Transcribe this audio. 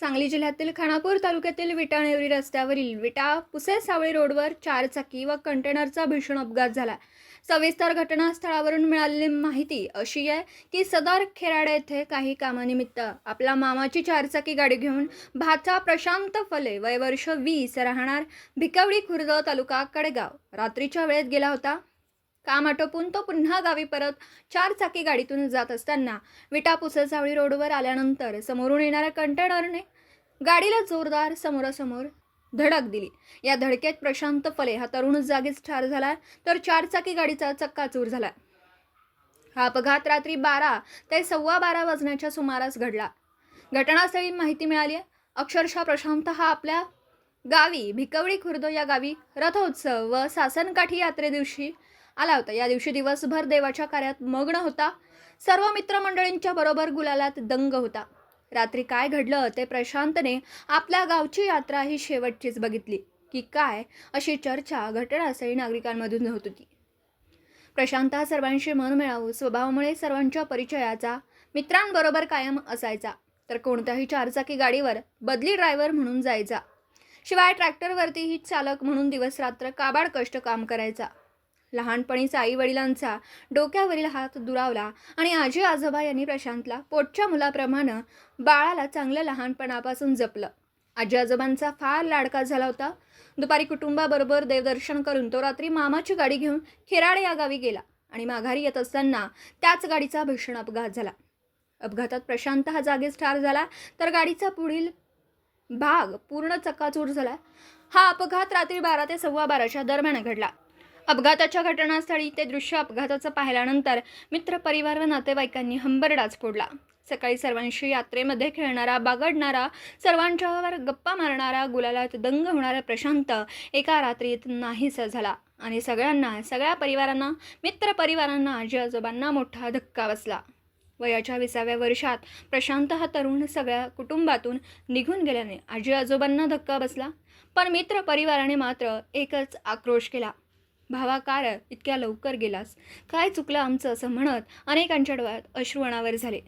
सांगली जिल्ह्यातील खानापूर तालुक्यातील विटा नेवरी रस्त्यावरील विटा पुसे सावळी रोडवर चारचाकी व कंटेनरचा भीषण अपघात झाला. सविस्तर घटनास्थळावरून मिळालेली माहिती अशी आहे की सदर खेराडे येथे काही कामानिमित्त आपला मामाची चारचाकी गाडी घेऊन भाचा प्रशांत फले वय वर्ष वीस राहणार भिकवडी खुर्द तालुका कडेगाव. रात्रीच्या वेळेत गेला होता. काम आटोपून तो पुन्हा गावी परत चार चाकी गाडीतून जात असताना विटा पुसळसावळी रोडवर आल्यानंतर समोरून येणाऱ्या कंटेनरने गाडीला जोरदार समोरासमोर धडक दिली. या धडकेत प्रशांत फले हा तरुण जागीच ठार झाला तर चारचाकी गाडीचा चक्काचूर झाला. हा अपघात रात्री बारा ते सव्वा बारा वाजण्याच्या सुमारास घडला. घटनास्थळी माहिती मिळाली. आहे अक्षरशः प्रशांत हा आपल्या गावी भिकवडी खुर्द या गावी रथोत्सव व सासनकाठी यात्रे दिवशी आला होता. या दिवशी दिवसभर देवाच्या कार्यात मग्न होता. सर्व मित्रमंडळींच्या बरोबर गुलालात दंग होता. रात्री काय घडलं ते प्रशांतने आपल्या गावची यात्रा ही शेवटचीच बघितली की काय अशी चर्चा घटनास्थळी नागरिकांमधून होत होती. प्रशांत हा सर्वांशी मन मिळावू स्वभावामुळे सर्वांच्या परिचयाचा मित्रांबरोबर कायम असायचा. तर कोणत्याही चारचाकी गाडीवर बदली ड्रायव्हर म्हणून जायचा. शिवाय ट्रॅक्टरवरतीही चालक म्हणून दिवसरात्र काबाड कष्ट काम करायचा. लहानपणीच आई वडिलांचा डोक्यावरील हात दुरावला आणि आजी आजोबा यांनी प्रशांतला पोटच्या मुलाप्रमाणे बाळाला चांगलं लहानपणापासून जपलं. आजी आजोबांचा फार लाडका झाला होता. दुपारी कुटुंबाबरोबर देवदर्शन करून तो रात्री मामाची गाडी घेऊन खेराडे या गावी गेला आणि माघारी येत असताना त्याच गाडीचा भीषण अपघात झाला. अपघातात प्रशांत हा जागीच ठार झाला तर गाडीचा पुढील भाग पूर्ण चक्काचूर झाला. हा अपघात रात्री बारा ते सव्वा बाराच्या दरम्यान घडला. अपघाताच्या घटनास्थळी ते दृश्य अपघाताचं पाहिल्यानंतर मित्रपरिवार व नातेवाईकांनी हंबरडाच फोडला. सकाळी सर्वांशी यात्रेमध्ये खेळणारा बागडणारा सर्वांच्यावर गप्पा मारणारा गुलालात दंग होणारा प्रशांत एका रात्रीत नाहीसा झाला आणि सगळ्यांना सगळ्या परिवारांना मित्रपरिवारांना आजी आजोबांना मोठा धक्का बसला. वयाच्या विसाव्या वर्षात प्रशांत हा तरुण सगळ्या कुटुंबातून निघून गेल्याने आजी आजोबांना धक्का बसला. पण मित्र परिवाराने मात्र एकच आक्रोश केला. भावा कार इतक्या लवकर गेलास. काय चुकलं आमचं असं म्हणत अनेकांच्या डोळ्यात अश्रू अनावर झाले.